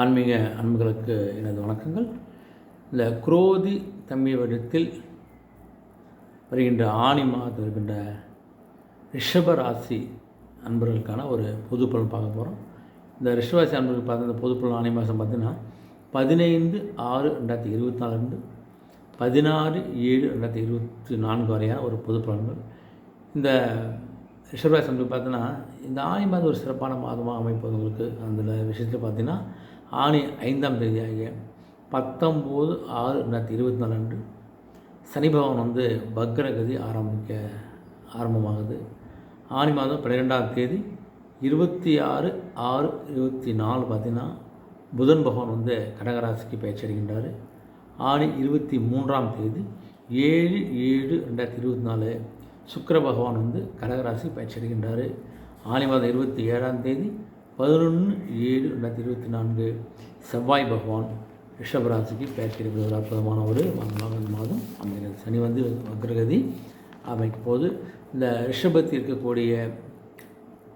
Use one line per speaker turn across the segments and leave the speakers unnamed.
ஆன்மீக அன்புகளுக்கு எனது வணக்கங்கள். இந்த குரோதி தம்பி வருடத்தில் வருகின்ற ஆணி மாதத்தில் வருகின்ற ரிஷபராசி அன்பர்களுக்கான ஒரு பொது பலன் பார்க்க போகிறோம் இந்த ரிஷபராசி அன்பர்கள் பார்த்த இந்த பொது பலன் ஆணி மாதம் பார்த்தீங்கன்னா பதினைந்து ஆறு ரெண்டாயிரத்தி இருபத்தி நாலுலேருந்து பதினாறு ஏழு ரெண்டாயிரத்தி இருபத்தி நான்கு வரையான ஒரு பொது பலன்கள். இந்த ரிஷபராசி அன்பர்கள் பார்த்தீங்கன்னா இந்த ஆணி மாதம் ஒரு சிறப்பான மாதமாக அமைப்பது உங்களுக்கு அந்த விஷயத்தில் பார்த்தீங்கன்னா ஆணி ஐந்தாம் தேதி ஆகிய பத்தொம்போது ஆறு ரெண்டாயிரத்தி இருபத்தி நாலு அன்று சனி பகவான் வந்து பக்ரகதி ஆரம்பிக்க ஆரம்பமாகுது. ஆணி மாதம் பன்னிரெண்டாம் தேதி இருபத்தி ஆறு ஆறு இருபத்தி நாலு பார்த்தீங்கன்னா புதன் பகவான் வந்து கடகராசிக்கு பயிற்சி அடைகின்றார். ஆணி இருபத்தி மூன்றாம் தேதி ஏழு ஏழு ரெண்டாயிரத்தி இருபத்தி நாலு சுக்கர பகவான் வந்து கடகராசி பயிற்சி அடைகின்றார். ஆணி மாதம் இருபத்தி ஏழாம் தேதி பதினொன்று ஏழு ரெண்டாயிரத்தி இருபத்தி நான்கு செவ்வாய் பகவான் ரிஷபராசிக்கு பயிற்சி ஒரு அற்புதமான ஒரு மாதமாக மாதம் அமைகிறது. சனி வந்து வக்ரகதி அமைக்கும் போது இந்த ரிஷபத்தில் இருக்கக்கூடிய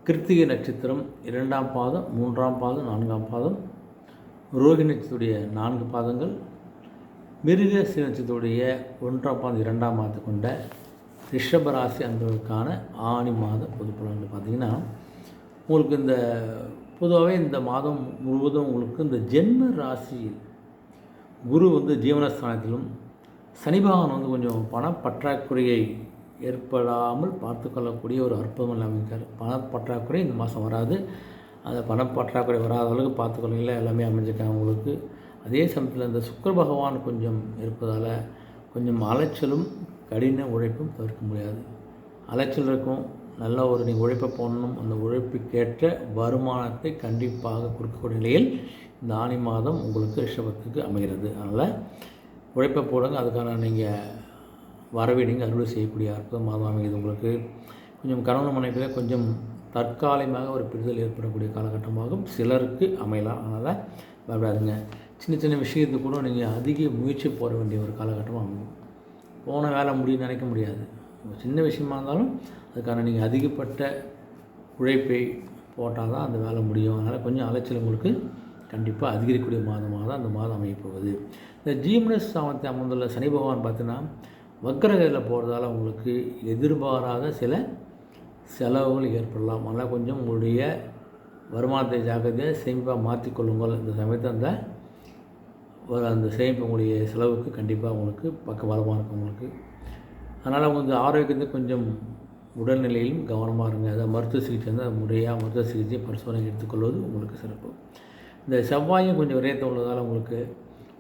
கிருத்திகை நட்சத்திரம் இரண்டாம் பாதம் மூன்றாம் பாதம் நான்காம் பாதம் ரோஹி நட்சத்திரத்துடைய நான்கு பாதங்கள் மிருக சீனத்துடைய ஒன்றாம் பாதம் இரண்டாம் பாதத்தை கொண்ட ரிஷபராசி அன்பர்களுக்கான ஆணி மாத பொது பலன்கள் பார்த்திங்கன்னா உங்களுக்கு இந்த பொதுவாகவே இந்த மாதம் முழுவதும் உங்களுக்கு இந்த ஜென்ம ராசியில் குரு வந்து ஜீவனஸ்தானத்திலும் சனி பகவான் வந்து கொஞ்சம் பணப்பற்றாக்குறையை ஏற்படாமல் பார்த்து கொள்ளக்கூடிய ஒரு அற்புதம் அமைக்கார் பணப்பற்றாக்குறை இந்த மாதம் வராது. அந்த பணப்பற்றாக்குறை வராத அளவுக்கு பார்த்துக்கொள்ளையில் எல்லாமே அமைஞ்சிருக்காங்க உங்களுக்கு. அதே சமயத்தில் இந்த சுக்கர பகவான் கொஞ்சம் இருப்பதால் கொஞ்சம் அலைச்சலும் கடின உழைப்பும் தவிர்க்க முடியாது. அலைச்சல் இருக்கும் நல்ல ஒரு நீங்கள் உழைப்பை போடணும். அந்த உழைப்புக்கேற்ற வருமானத்தை கண்டிப்பாக கொடுக்கக்கூடிய நிலையில் இந்த ஆணி மாதம் உங்களுக்கு ரிஷபத்துக்கு அமைகிறது. அதனால் உழைப்பை போடுங்க. அதுக்கான நீங்கள் வரவை நீங்கள் அறுவடை செய்யக்கூடிய அற்புதம் மாதம் அமைகிறது உங்களுக்கு. கொஞ்சம் கணவன் மனைவியில் கொஞ்சம் தற்காலிகமாக ஒரு பிரிதல் ஏற்படக்கூடிய காலகட்டமாகும் சிலருக்கு அமையலாம். அதனால் பயப்படாதுங்க. சின்ன சின்ன விஷயத்துக்கு கூட நீங்கள் அதிக முயற்சி போட வேண்டிய ஒரு காலகட்டமாக அமையும். போன வேலை முடியும்னு நினைக்க முடியாது. சின்ன விஷயமா இருந்தாலும் அதுக்கான நீங்கள் அதிகப்பட்ட உழைப்பை போட்டால் தான் அந்த வேலை முடியும். அதனால் கொஞ்சம் அலைச்சல் உங்களுக்கு கண்டிப்பாக அதிகரிக்கக்கூடிய மாதமாக தான் அந்த மாதம் அமையப்போகுது இந்த ஜீம்னஸ் சாமத்தை அமர்ந்துள்ள சனி பகவான் பார்த்தீங்கன்னா வக்கரகையில் போகிறதால உங்களுக்கு எதிர்பாராத சில செலவுகள் ஏற்படலாம். அதனால் கொஞ்சம் உங்களுடைய வருமானத்தை ஜாக்கிரதையாக சேமிப்பாக மாற்றிக்கொள்ளுங்கள் இந்த சமயத்தை அந்த ஒரு அந்த சேமிப்பு உங்களுடைய செலவுக்கு கண்டிப்பாக உங்களுக்கு பக்கபலமாக இருக்கும் உங்களுக்கு. அதனால் வந்து ஆரோக்கியத்தை கொஞ்சம் உடல்நிலையிலும் கவனமாக இருங்க. அதாவது மருத்துவ சிகிச்சை வந்து முறையாக மருத்துவ சிகிச்சை பரிசோதனை எடுத்துக்கொள்வது உங்களுக்கு சிறப்பு. இந்த செவ்வாயும் கொஞ்சம் விரயத்தை உள்ளதால் உங்களுக்கு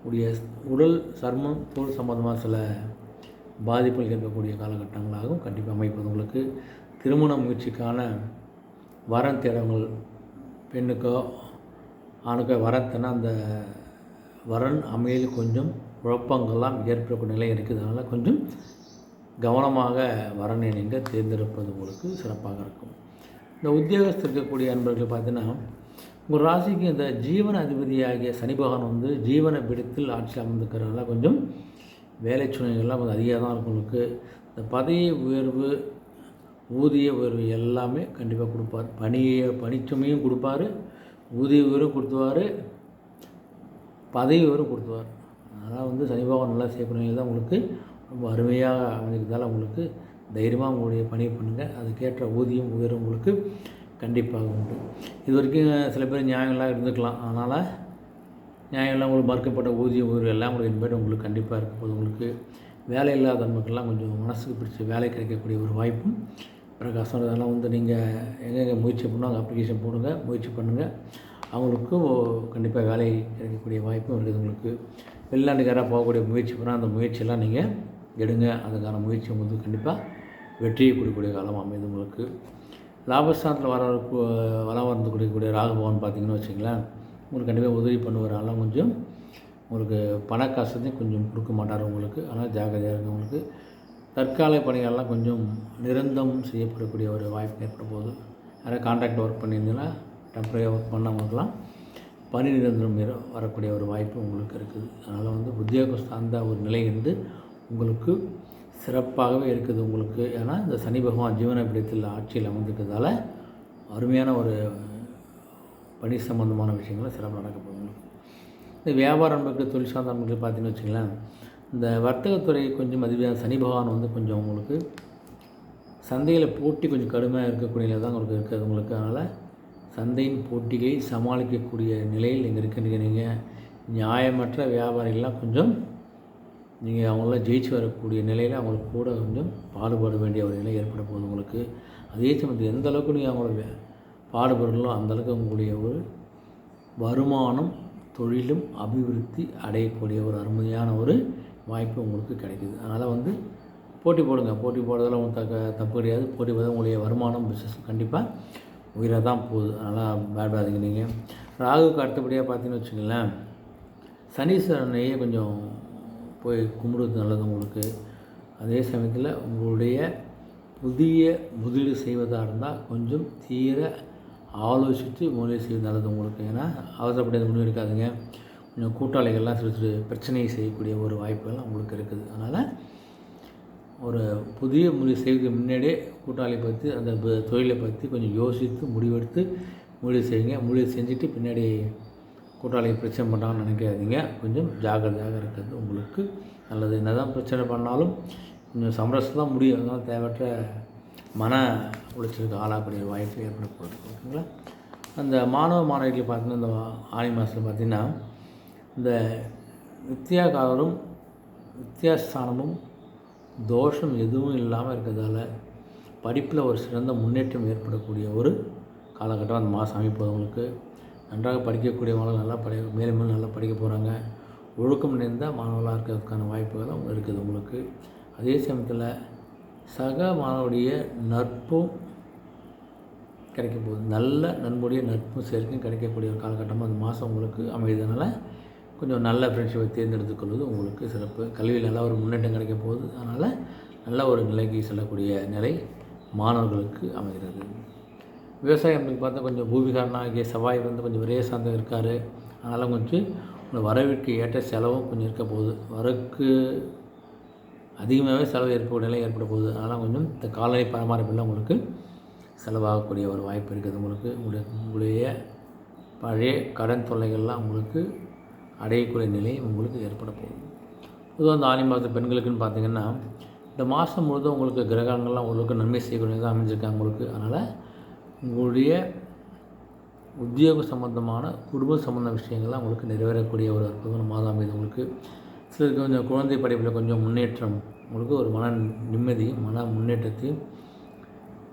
உடைய உடல் சர்மம் தோல் சம்பந்தமாக சில பாதிப்புகள் ஏற்படக்கூடிய காலகட்டங்களாகவும் கண்டிப்பாக அமைப்பது உங்களுக்கு திருமண முயற்சிக்கான வரன் தேடங்கள் பெண்ணுக்கோ ஆணுக்கோ வரத்தன அந்த வரன் அமையில் கொஞ்சம் குழப்பங்கள்லாம் ஏற்படக்கூடிய நிலை இருக்குது அதனால் கொஞ்சம் கவனமாக வரனை நீங்கள் தேர்ந்தெடுப்பது உங்களுக்கு சிறப்பாக இருக்கும். இந்த உத்தியோகத்தில் இருக்கக்கூடிய அன்பர்கள் பார்த்தீங்கன்னா உங்கள் ராசிக்கு இந்த ஜீவன அதிபதியாகிய சனி பகவான் வந்து ஜீவன பிடித்தில் ஆட்சி அமர்ந்துக்கிறதுனால கொஞ்சம் வேலை சூழ்நிலைகள்லாம் கொஞ்சம் அதிகமாக தான் இருக்கும் உங்களுக்கு. இந்த பதவி உயர்வு ஊதிய உயர்வு எல்லாமே கண்டிப்பாக கொடுப்பார். பணியை பணிச்சுமையும் கொடுப்பாரு ஊதிய உயர்வும் கொடுத்துவார் பதவி உயர்வு கொடுத்துவார் அதனால் வந்து சனி பகவான் நல்லா செய்யக்கூடிய தான் உங்களுக்கு ரொம்ப அருமையாக அமைஞ்சிருந்தால் உங்களுக்கு தைரியமாக உங்களுடைய பணியை பண்ணுங்கள் அதுக்கேற்ற ஊதியம் உயரும் உங்களுக்கு கண்டிப்பாக உண்டு. இது வரைக்கும் சில பேர் நியாயங்களாக இருந்துக்கலாம். அதனால் நியாயம்லாம் உங்களுக்கு மறுக்கப்பட்ட ஊதியம் உயர்வு எல்லாம் உங்களுக்கு இனிமேட்டு உங்களுக்கு கண்டிப்பாக இருக்கும் போது உங்களுக்கு வேலை இல்லாத மக்கள்லாம் கொஞ்சம் மனசுக்கு பிடிச்ச வேலை கிடைக்கக்கூடிய ஒரு வாய்ப்பும் பிரகாசம். அதெல்லாம் வந்து நீங்கள் எங்கெங்கே முயற்சி பண்ணோம் அங்கே அப்ளிகேஷன் போடுங்க முயற்சி பண்ணுங்கள் அவங்களுக்கும் கண்டிப்பாக வேலை கிடைக்கக்கூடிய வாய்ப்பும் இருக்குது. உங்களுக்கு வெளிநாட்டுக்காராக போகக்கூடிய முயற்சி பண்ணால் அந்த முயற்சியெல்லாம் நீங்கள் எடுங்க. அதுக்கான முயற்சி வந்து கண்டிப்பாக வெற்றியை கொடுக்கக்கூடிய காலம் அமைது உங்களுக்கு. லாபஸ்தானத்தில் வர வர வந்து கொடுக்கக்கூடிய ராகபவன் பார்த்திங்கன்னு வச்சிங்களேன் உங்களுக்கு கண்டிப்பாக உதவி பண்ணுவார் கொஞ்சம் உங்களுக்கு பண காசத்தையும் கொஞ்சம் கொடுக்க மாட்டார் உங்களுக்கு. ஆனால் ஜாக்கிரதையாக இருக்கும் உங்களுக்கு. தற்கால பணிகள்லாம் கொஞ்சம் நிரந்தரம் செய்யப்படக்கூடிய ஒரு வாய்ப்பு ஏற்படும் போது யாராவது கான்ட்ராக்ட் ஒர்க் பண்ணியிருந்தீங்கன்னா டெம்பரரியாக ஒர்க் பண்ணவங்களுக்குலாம் பணி நிரந்தரம் வரக்கூடிய ஒரு வாய்ப்பு உங்களுக்கு இருக்குது. அதனால் வந்து உத்தியோகம் சார்ந்த ஒரு நிலை வந்து உங்களுக்கு சிறப்பாகவே இருக்குது உங்களுக்கு. ஏன்னா இந்த சனி பகவான் ஜீவன பிடித்தில் ஆட்சியில் அமர்ந்திருக்கிறதால அருமையான ஒரு பணி சம்மந்தமான விஷயங்களும் சிறப்பாக நடக்க இந்த வியாபார நண்பர்கள் தொழில் சார்ந்த நண்பர்கள் பார்த்தீங்கன்னு வச்சுங்களேன் இந்த வர்த்தகத்துறை கொஞ்சம் அதிகமாக சனி பகவான் வந்து கொஞ்சம் உங்களுக்கு சந்தையில் போட்டி கொஞ்சம் கடுமையாக இருக்கக்கூடிய தான் உங்களுக்கு இருக்குது உங்களுக்கு. அதனால் சந்தையின் போட்டிகளை சமாளிக்கக்கூடிய நிலையில் நீங்கள் இருக்கின்றீங்க நீங்கள் நியாயமற்ற வியாபாரிகள்லாம் கொஞ்சம் நீங்கள் அவங்களாம் ஜெயிச்சு வரக்கூடிய நிலையில் அவங்களுக்கு கூட கொஞ்சம் பாடுபட வேண்டிய ஒரு நிலை ஏற்பட போகுது உங்களுக்கு. அதே சமயத்தில் எந்த அளவுக்கு நீங்கள் அவங்கள பாடுபடுறீங்களோ அந்தளவுக்கு உங்களுடைய ஒரு வருமானம் தொழிலும் அபிவிருத்தி அடையக்கூடிய ஒரு அருமையான ஒரு வாய்ப்பு உங்களுக்கு கிடைக்குது. அதனால் வந்து போட்டி போடுங்க. போட்டி போடுறதுல உங்களுக்கு தக்க தப்பு கிடையாது. போட்டி போடுறது உங்களுடைய வருமானம் பிஸ்னஸ் கண்டிப்பாக உயிராக தான் போகுது. அதனால் பயப்படாதீங்க நீங்கள் ராகுக்கு அடுத்தபடியாக பார்த்தீங்கன்னு வச்சுங்களேன் சனீஸ்வரனையே கொஞ்சம் போய் கும்பிடுறது நல்லது உங்களுக்கு. அதே சமயத்தில் உங்களுடைய புதிய முதலீடு செய்வதாக இருந்தால் கொஞ்சம் தீர ஆலோசித்து முதலீடு செய்வது நல்லது உங்களுக்கு. ஏன்னா அவசரப்பட்டு முடிவு இருக்காதுங்க கொஞ்சம் கூட்டாளிகள்லாம் சிறு சிறு பிரச்சனையை செய்யக்கூடிய ஒரு வாய்ப்புகள்லாம் உங்களுக்கு இருக்குது. அதனால் ஒரு புதிய முடிவு செய்வதற்கு முன்னாடியே கூட்டாளி பற்றி அந்த தொழிலை பற்றி கொஞ்சம் யோசித்து முடிவெடுத்து முடிவு செய்யுங்க. முடிவு செஞ்சுட்டு பின்னாடி கூட்டாளிக்கு பிரச்சனை பண்ணான்னு நினைக்காதீங்க. கொஞ்சம் ஜாக்கிரதையாக இருக்கிறது உங்களுக்கு நல்லது. என்ன தான் பிரச்சனை பண்ணாலும் கொஞ்சம் சமரசம் தான் முடியும். அதனால் தேவையற்ற மன உளைச்சலுக்கு ஆளாகக்கூடிய வாய்ப்பு ஏற்படக்கூடாது. ஓகேங்களா? அந்த மாணவ மாணவிகள் பார்த்தீங்கன்னா இந்த ஆணி மாதத்தில் பார்த்திங்கன்னா இந்த வித்தியாகாரரும் வித்தியாஸ்தானமும் தோஷம் எதுவும் இல்லாமல் இருக்கிறதால படிப்பில் ஒரு சிறந்த முன்னேற்றம் ஏற்படக்கூடிய ஒரு காலகட்டம் அந்த மாதம் அமைப்பவங்களுக்கு நன்றாக படிக்கக்கூடிய மாணவர்கள் நல்லா படி மேலும் மேலும் நல்லா படிக்க போகிறாங்க ஒழுக்கம் நிறைந்த மாணவர்களாக இருக்கிறதுக்கான வாய்ப்புகளும் இருக்குது உங்களுக்கு. அதே சமயத்தில் சக மாணவருடைய நட்பும் கிடைக்க போகுது. நல்ல நண்புடைய நட்பும் சேர்க்கும் கிடைக்கக்கூடிய ஒரு காலகட்டமாக அந்த மாதம் உங்களுக்கு அமைகிறதுனால கொஞ்சம் நல்ல ஃப்ரெண்ட்ஷிப்பை தேர்ந்தெடுத்துக்கொள்வது உங்களுக்கு சிறப்பு. கல்வியில் நல்ல ஒரு முன்னேற்றம் கிடைக்க போகுது. அதனால் நல்ல ஒரு நிலைக்கு செல்லக்கூடிய நிலை மாணவர்களுக்கு அமைகிறது. விவசாயம் அப்படின்னு பார்த்தா கொஞ்சம் பூமிகாரனாகிய செவ்வாய் வந்து கொஞ்சம் விரைய சார்ந்தம் இருக்கார். அதனால் கொஞ்சம் வரவிற்கு ஏற்ற செலவும் கொஞ்சம் இருக்க போகுது. வரக்கு அதிகமாகவே செலவு ஏற்பட நிலை ஏற்பட போகுது. அதனால் கொஞ்சம் இந்த கால்நடை பராமரிப்பில் உங்களுக்கு செலவாகக்கூடிய ஒரு வாய்ப்பு இருக்குது. உங்களுக்கு உங்களுடைய உங்களுடைய பழைய கடன் தொல்லைகள்லாம் உங்களுக்கு அடையக்கூடிய நிலை உங்களுக்கு ஏற்பட போகுது. பொதுவாக அந்த ஆணி மாத பெண்களுக்குன்னு பார்த்தீங்கன்னா இந்த மாதம் முழுதும் உங்களுக்கு கிரகங்கள்லாம் உங்களுக்கு நன்மை செய்யக்கூடியதாக அமைஞ்சிருக்காங்க உங்களுக்கு. அதனால் உங்களுடைய உத்தியோக சம்மந்தமான குடும்ப சம்மந்த விஷயங்கள்லாம் உங்களுக்கு நிறைவேறக்கூடிய ஒரு அற்புதமான மாதம் இது உங்களுக்கு. சிலருக்கு கொஞ்சம் குழந்தை படிப்பில் கொஞ்சம் முன்னேற்றம் உங்களுக்கு ஒரு மன நிம்மதியும் மன முன்னேற்றத்தையும்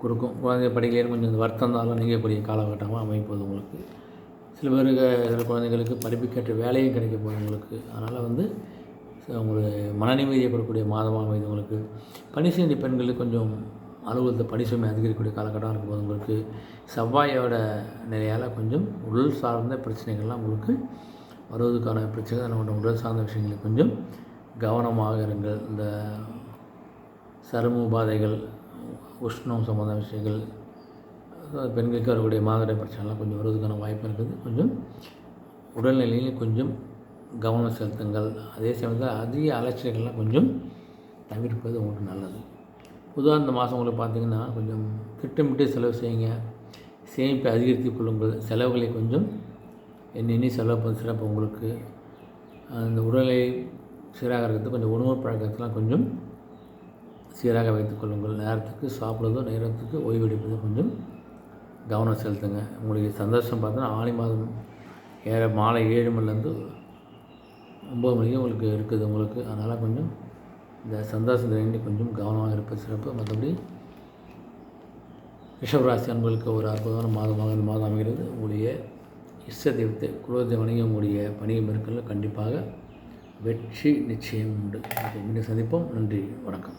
கொடுக்கும். குழந்தை படிக்கலையே கொஞ்சம் வருத்தம் நீங்கக்கூடிய காலகட்டமாக அமைப்பது உங்களுக்கு. சில பேருக்கு சில குழந்தைங்களுக்கு படிப்புக்கேற்ற வேலையும் கிடைக்க போகுது உங்களுக்கு. அதனால் வந்து உங்களுக்கு மன நிம்மதியை கொடுக்கக்கூடிய மாதமாக அமைது உங்களுக்கு. பணி செய்ய பெண்களுக்கு கொஞ்சம் அலுவலகத்தில் பணி சுமை அதிகரிக்கக்கூடிய காலகட்டம் இருக்கும்போது உங்களுக்கு செவ்வாயோட நிலையால் கொஞ்சம் உடல் சார்ந்த பிரச்சனைகள்லாம் உங்களுக்கு வருவதற்கான பிரச்சனை நம்மளோட உடல் சார்ந்த விஷயங்களை கொஞ்சம் கவனமாக இருங்கள். இந்த சரும உபாதைகள் உஷ்ணம் சம்மந்த விஷயங்கள் பெண்களுக்கு வரக்கூடிய மாதிரி பிரச்சனைலாம் கொஞ்சம் வருவதற்கான வாய்ப்பு இருக்குது. கொஞ்சம் உடல்நிலையில் கொஞ்சம் கவனம் செலுத்துங்கள். அதே சமயத்தில் அதிக அலட்சியங்கள்லாம் கொஞ்சம் தவிர்ப்பது உங்களுக்கு நல்லது. பொதுவாக இந்த மாதம் உங்களுக்கு பார்த்திங்கன்னா கொஞ்சம் திட்டமிட்டு செலவு செய்யுங்க. சேமிப்பை அதிகரித்து கொள்ளுங்கள். செலவுகளை கொஞ்சம் எண்ணி செலவு பண்ண சிறப்பு உங்களுக்கு. அந்த உடலை சீராக இருக்கிறது கொஞ்சம் உணவு பழக்கத்தெலாம் கொஞ்சம் சீராக வைத்துக்கொள்ளுங்கள் நேரத்துக்கு சாப்பிட்றதோ நேரத்துக்கு ஓய்வெடுப்பதோ கொஞ்சம் கவனம் செலுத்துங்க. உங்களுக்கு சந்தோஷம் பார்த்தோன்னா ஆணி மாதம் ஏற மாலை ஏழு மணிலேருந்து ஒம்பது மணிக்கு உங்களுக்கு இருக்குது உங்களுக்கு. அதனால் கொஞ்சம் இந்த சந்தாசத்தில் வேண்டி கொஞ்சம் கவனமாக இருப்பது சிறப்பு. மற்றபடி ரிஷபராசி அன்பர்களுக்கு ஒரு அற்புதமான மாதமாக இந்த மாதம் அமைகிறது. உங்களுடைய இஷ்ட தெய்வத்தை குலதெய்வனையும் உங்களுடைய பணியை மேற்கொள்ள கண்டிப்பாக வெற்றி நிச்சயம் உண்டு. மீண்டும் சந்திப்போம். நன்றி. வணக்கம்.